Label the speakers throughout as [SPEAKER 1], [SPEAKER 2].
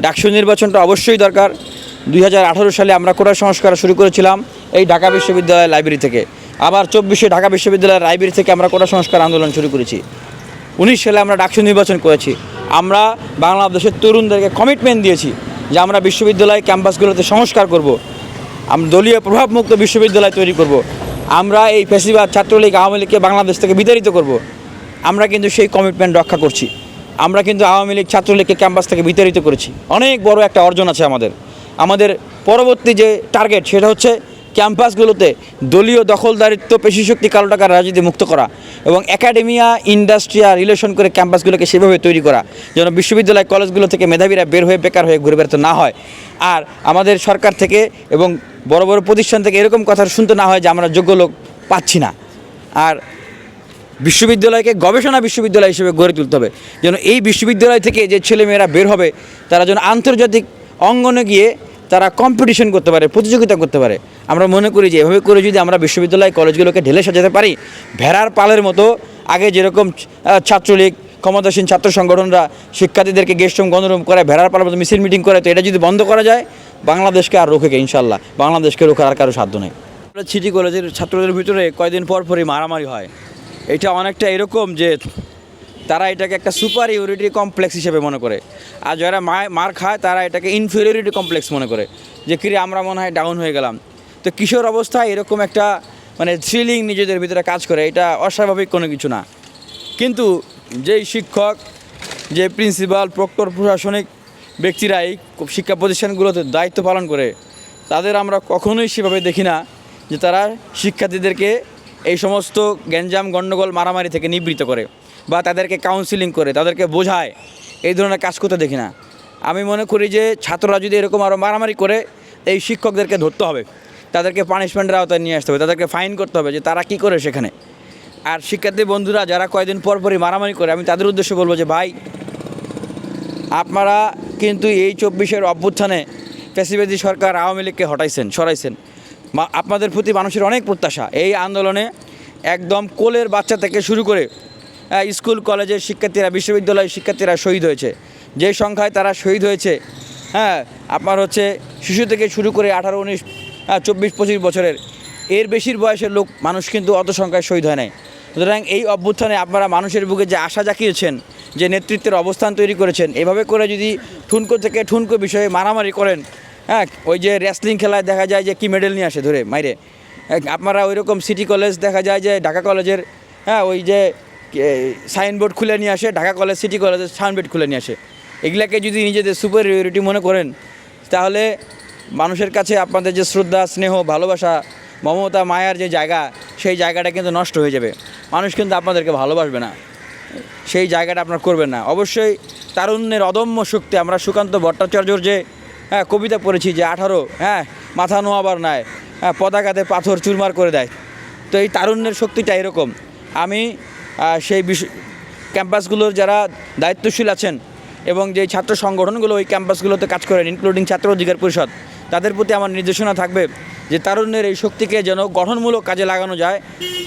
[SPEAKER 1] ডাকসু নির্বাচনটা অবশ্যই দরকার দুই হাজার আঠেরো সালে আমরা কোটা সংস্কার শুরু করেছিলাম এই ঢাকা বিশ্ববিদ্যালয় লাইব্রেরি থেকে আবার চব্বিশে ঢাকা বিশ্ববিদ্যালয়ের লাইব্রেরি থেকে আমরা কোটা সংস্কার আন্দোলন শুরু করেছি উনিশ সালে আমরা ডাকসু নির্বাচন করেছি আমরা বাংলাদেশের তরুণদেরকে কমিটমেন্ট দিয়েছি যে আমরা বিশ্ববিদ্যালয় ক্যাম্পাসগুলোতে সংস্কার করব। আমরা দলীয় প্রভাবমুক্ত বিশ্ববিদ্যালয় তৈরি করব। আমরা এই ফেসিবাদ ছাত্রলীগ আওয়ামী লীগকে বাংলাদেশ থেকে বিতাড়িত করব। আমরা কিন্তু সেই কমিটমেন্ট রক্ষা করছি আমরা কিন্তু আওয়ামী লীগ ছাত্রলীগকে ক্যাম্পাস থেকে বিতাড়িত করেছি। অনেক বড় একটা অর্জন আছে আমাদের। আমাদের পরবর্তী যে টার্গেট সেটা হচ্ছে ক্যাম্পাসগুলোতে দলীয় দখলদারিত্ব, পেশিশক্তি কালো টাকার রাজনীতি মুক্ত করা এবং একাডেমিয়া, ইন্ডাস্ট্রিয়া রিলেশন করে ক্যাম্পাসগুলোকে সেভাবে তৈরি করা। যেন বিশ্ববিদ্যালয়, কলেজগুলো থেকে মেধাবীরা বের হয়ে বেকার হয়ে ঘুরে বেড়াতে না হয়। আর আমাদের সরকার থেকে এবং বড় বড় প্রতিষ্ঠান থেকে এরকম কথা শুনতে না হয় যে আমরা যোগ্য লোক পাচ্ছি না। আর বিশ্ববিদ্যালয়কে গবেষণা বিশ্ববিদ্যালয় হিসেবে গড়ে তুলতে হবে। যেন এই বিশ্ববিদ্যালয় থেকে যে ছেলেমেয়েরা বের হবে, তারা যেন আন্তর্জাতিক অঙ্গনে গিয়ে তারা কম্পিটিশন করতে পারে, প্রতিযোগিতা করতে পারে। আমরা মনে করি যে এভাবে করে যদি আমরা বিশ্ববিদ্যালয় কলেজগুলোকে ঢেলে সাজাতে পারি, ভেড়ার পালের মতো আগে যেরকম ছাত্রলীগ, ক্ষমতাসীন ছাত্র সংগঠনরা শিক্ষার্থীদেরকে গেস্টরুম গণরুম করে ভেড়ার পালের মতো মিছিল মিটিং করে তো এটা যদি বন্ধ করা যায়, বাংলাদেশকে আর রোখে ইনশাল্লাহ বাংলাদেশকে রোখার আর কারও সাধ্য নেই। সিটি কলেজের ছাত্রদের ভিতরে কয়দিন পর পরই মারামারি হয়। এটা অনেকটা এরকম যে তারা এটাকে একটা সুপার ইউরিটি কমপ্লেক্স হিসেবে মনে করে। আর যারা মার খায়, তারা এটাকে ইনফিরিয়রিটি কমপ্লেক্স মনে করে যে, কিরে, আমরা মনে হয় ডাউন হয়ে গেলাম। তো কিশোর অবস্থায় এরকম একটা মানে থ্রিলিং নিজেদের ভিতরে কাজ করে, এটা অস্বাভাবিক কোনো কিছু না। কিন্তু যেই শিক্ষক, যে প্রিন্সিপাল প্রক্টর, প্রশাসনিক ব্যক্তিরা এই শিক্ষা প্রতিষ্ঠানগুলোতে দায়িত্ব পালন করে, তাদের আমরা কখনোই সেভাবে দেখি না যে, তারা শিক্ষার্থীদেরকে এই সমস্ত গ্যাঞ্জাম গণ্ডগোল মারামারি থেকে নিবৃত করে বা তাদেরকে কাউন্সিলিং করে, তাদেরকে বোঝায়, এই ধরনের কাজ করতে দেখি না। আমি মনে করি যে ছাত্ররা যদি এরকম আরও মারামারি করে, এই শিক্ষকদেরকে ধরতে হবে। তাদেরকে পানিশমেন্টের আওতায় নিয়ে আসতে হবে, তাদেরকে ফাইন করতে হবে যে তারা কী করে সেখানে। আর শিক্ষার্থী বন্ধুরা, যারা কয়দিন পর পরই মারামারি করে, আমি তাদের উদ্দেশ্যে বলব যে, ভাই, আপনারা কিন্তু এই চব্বিশের অভ্যুত্থানে ফ্যাসিবাদী সরকার আওয়ামী লীগকে হটাইছেন, সরাইছেন। আপনাদের প্রতি মানুষের অনেক প্রত্যাশা। এই আন্দোলনে একদম কোলের বাচ্চা থেকে শুরু করে স্কুল, কলেজের শিক্ষার্থীরা, বিশ্ববিদ্যালয়ের শিক্ষার্থীরা শহীদ হয়েছে। যে সংখ্যায় তারা শহীদ হয়েছে হ্যাঁ আপনার হচ্ছে শিশু থেকে শুরু করে আঠারো, উনিশ চব্বিশ, পঁচিশ বছরের, এর বেশির বয়সের লোক, মানুষ কিন্তু অত সংখ্যায় শহীদ হয় নাই। সুতরাং এই অভ্যুত্থানে আপনারা মানুষের বুকে যে আশা জাগিয়েছেন, যে নেতৃত্বের অবস্থান তৈরি করেছেন, এভাবে করে যদি ঠুনকো থেকে ঠুনকো বিষয়ে মারামারি করেন হ্যাঁ ওই যে রেসলিং খেলায় দেখা যায় যে কি মেডেল নিয়ে আসে, ধরে, মাইরে। আপনারা ওই রকম সিটি কলেজ দেখা যায় যে ঢাকা কলেজের হ্যাঁ ওই যে সাইনবোর্ড খুলে নিয়ে আসে, ঢাকা কলেজ সিটি কলেজের সাইনবোর্ড খুলে নিয়ে আসে। এগুলাকে যদি নিজেদের সুপারিয়রিটি মনে করেন, তাহলে মানুষের কাছে আপনাদের যে শ্রদ্ধা, স্নেহ, ভালোবাসা, মমতা, মায়ার যে জায়গা, সেই জায়গাটা কিন্তু নষ্ট হয়ে যাবে। মানুষ কিন্তু আপনাদেরকে ভালোবাসবে না। সেই জায়গাটা আপনার করবেন না। অবশ্যই তারুণ্যের অদম্য শক্তি, আমরা সুকান্ত ভট্টাচার্যর যে হ্যাঁ কবিতা পড়েছি যে আঠারো হ্যাঁ মাথা নোয়াবার নাই হ্যাঁ পতাকাতে পাথর চুরমার করে দেয়। তো এই তারুণ্যের শক্তিটা এরকম। আমি সেই বিষয় ক্যাম্পাসগুলোর যারা দায়িত্বশীল আছেন এবং যে ছাত্র সংগঠনগুলো ওই ক্যাম্পাসগুলোতে কাজ করেন ইনক্লুডিং ছাত্র অধিকার পরিষদ, তাদের প্রতি আমার নির্দেশনা থাকবে যে তারুণ্যের এই শক্তিকে যেন গঠনমূলক কাজে লাগানো যায়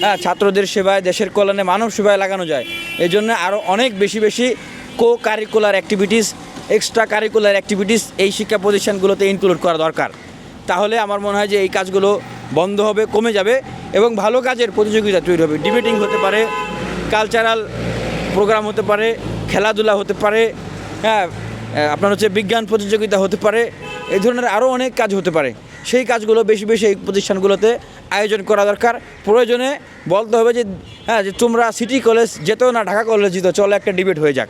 [SPEAKER 1] হ্যাঁ ছাত্রদের সেবায়, দেশের কল্যাণে, মানব সেবায় লাগানো যায়। এই জন্য আরও অনেক বেশি বেশি co curricular activities extra curricular activities এই শিক্ষা প্রতিষ্ঠানগুলোতে ইনক্লুড করা দরকার। তাহলে আমার মনে হয় যে এই কাজগুলো বন্ধ হবে, কমে যাবে এবং ভালো কাজের প্রতিযোগিতা তৈরি হবে। ডিবেটিং হতে পারে কালচারাল প্রোগ্রাম হতে পারে, খেলাধুলা হতে পারে হ্যাঁ আপনার হচ্ছে বিজ্ঞান প্রতিযোগিতা হতে পারে, এই ধরনের আরও অনেক কাজ হতে পারে। সেই কাজগুলো বেশি বেশি এই প্রতিষ্ঠানগুলোতে আয়োজন করা দরকার। প্রয়োজনে বলতে হবে যে হ্যাঁ যে তোমরা সিটি কলেজ যেতেও না, ঢাকা কলেজ যেত চলো একটা ডিবেট হয়ে যাক।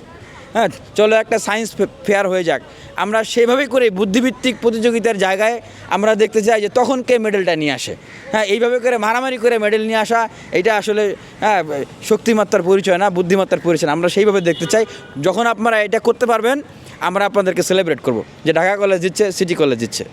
[SPEAKER 1] হ্যাঁ চলো একটা সায়েন্স ফেয়ার হয়ে যাক। আমরা সেইভাবেই করে বুদ্ধিভিত্তিক প্রতিযোগিতার জায়গায় আমরা দেখতে চাই যে তখন কে মেডেলটা নিয়ে আসে। হ্যাঁ এইভাবে করে মারামারি করে মেডেল নিয়ে আসা, এটা আসলে হ্যাঁ শক্তিমাত্রার পরিচয় না বুদ্ধিমাত্রার পরিচয়। আমরা সেইভাবে দেখতে চাই। যখন আপনারা এটা করতে পারবেন, আমরা আপনাদেরকে সেলিব্রেট করব যে ঢাকা কলেজ দিচ্ছে সিটি কলেজ দিচ্ছে